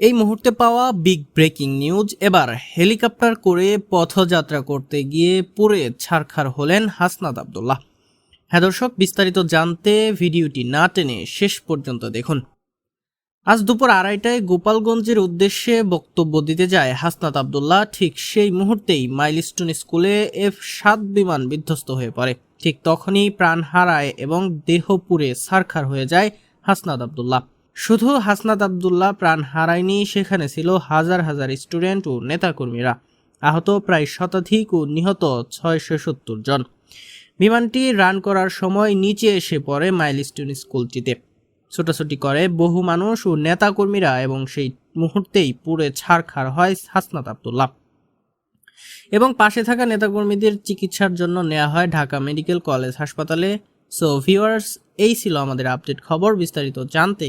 এই মুহূর্তে পাওয়া বিগ ব্রেকিং নিউজ। এবার হেলিকপ্টার করে পথযাত্রা করতে গিয়ে পুরে ছারখার হলেন হাসনাত আবদুল্লাহ। হ্যাঁ দর্শক, বিস্তারিত জানতে ভিডিওটি না টেনে শেষ পর্যন্ত দেখুন। আজ দুপুর আড়াইটায় গোপালগঞ্জের উদ্দেশ্যে বক্তব্য দিতে যায় হাসনাত আবদুল্লাহ। ঠিক সেই মুহূর্তেই মাইলস্টোন স্কুলে এফ সাত বিমান বিধ্বস্ত হয়ে পড়ে। ঠিক তখনই প্রাণ হারায় এবং দেহ পুড়ে সারখার হয়ে যায় হাসনাত আবদুল্লাহ। শুধু হাসনাত আবদুল্লাহ প্রাণ হারায়নি, সেখানে ছিল হাজার হাজার স্টুডেন্ট ও নেতাকর্মীরা। আহত প্রায় শতাধিক ও নিহত ছয়শো সত্তর জন। বিমানটি রান করার সময় নিচে এসে পড়ে মাইল মাইলস্টোন স্কুলটিতে। ছোটাছুটি করে বহু মানুষ ও নেতাকর্মীরা এবং সেই মুহূর্তেই পুড়ে ছাড়খার হয় হাসনাত আবদুল্লাহ। এবং পাশে থাকা নেতাকর্মীদের চিকিৎসার জন্য নেওয়া হয় ঢাকা মেডিকেল কলেজ হাসপাতালে। সো ভিউয়ার্স এই ছিল আমাদের আপডেট খবর। বিস্তারিত জানতে